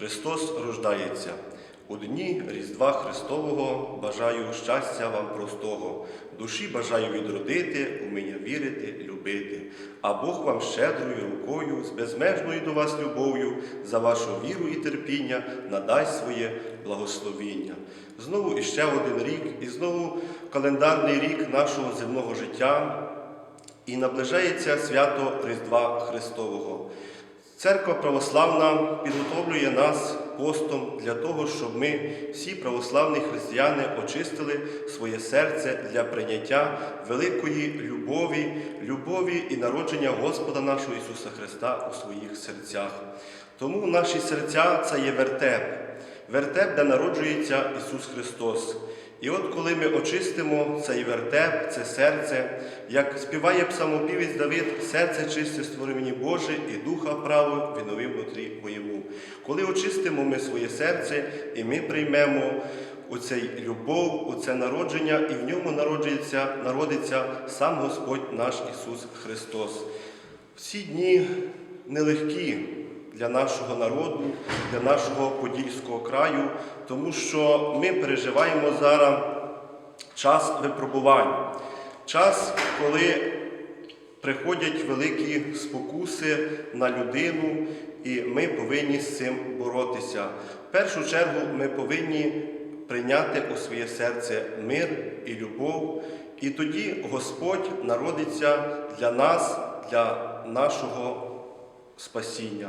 Христос рождається. У дні Різдва Христового бажаю щастя вам простого, душі бажаю відродити, уміння вірити, любити. А Бог вам щедрою рукою, з безмежною до вас любов'ю, за вашу віру і терпіння надасть своє благословіння. Знову іще один рік, і знову календарний рік нашого земного життя, і наближається свято Різдва Христового. Церква православна підготовлює нас постом для того, щоб ми, всі православні християни, очистили своє серце для прийняття великої любові, любові і народження Господа нашого Ісуса Христа у своїх серцях. Тому наші серця це є вертеп, вертеп, де народжується Ісус Христос. І от коли ми очистимо цей вертеп, це серце, як співає псалмопівець Давид, серце чисте створи мені Боже, і духа право віднови внутрі моєму. Коли очистимо ми своє серце, і ми приймемо оцей любов, оце народження, і в ньому народжується, народиться сам Господь наш Ісус Христос. Всі дні нелегкі для нашого народу, для нашого Подільського краю, тому що ми переживаємо зараз час випробувань, час, коли приходять великі спокуси на людину, і ми повинні з цим боротися. В першу чергу ми повинні прийняти у своє серце мир і любов, і тоді Господь народиться для нас, для нашого спасіння.